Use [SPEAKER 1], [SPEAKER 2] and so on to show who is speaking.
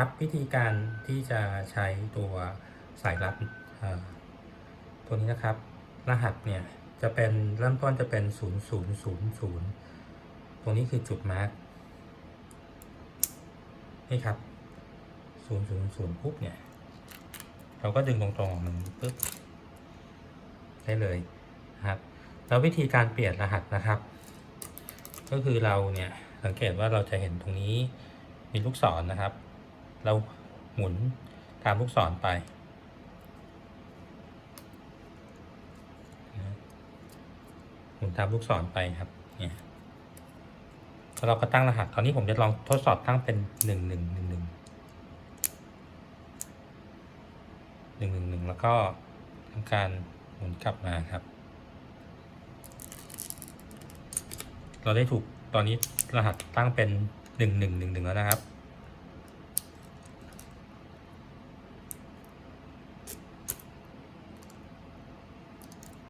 [SPEAKER 1] ครับวิธีการที่จะใช้ตัวสายรัดตัวนี้นะครับ รหัสเนี่ยจะเป็นเริ่มต้นจะเป็น 0 0 0 0 ตรงนี้คือจุดมาร์กนี่ครับ 0 0 0 ปุ๊บเนี่ย เราก็ดึงตรงๆออกมาปุ๊บได้เลยนะครับ แล้ววิธีการเปลี่ยนรหัสนะครับ ก็คือเราเนี่ยสังเกตว่าเราจะเห็นตรงนี้มีลูกศรนะครับ เราหมุนตามลูกศรไปหมุนตามลูกศรไปครับเนี่ยเราก็ตั้งรหัสคราวนี้ผมจะลองทดสอบตั้งเป็นหนึ่งหนึ่งหนึ่งหนึ่งหนึ่งหนึ่งหนึ่งแล้วก็ทำการหมุนกลับมาครับ เราได้ถูกตอนนี้รหัสตั้งเป็นหนึ่งหนึ่งหนึ่งหนึ่งแล้วนะครับ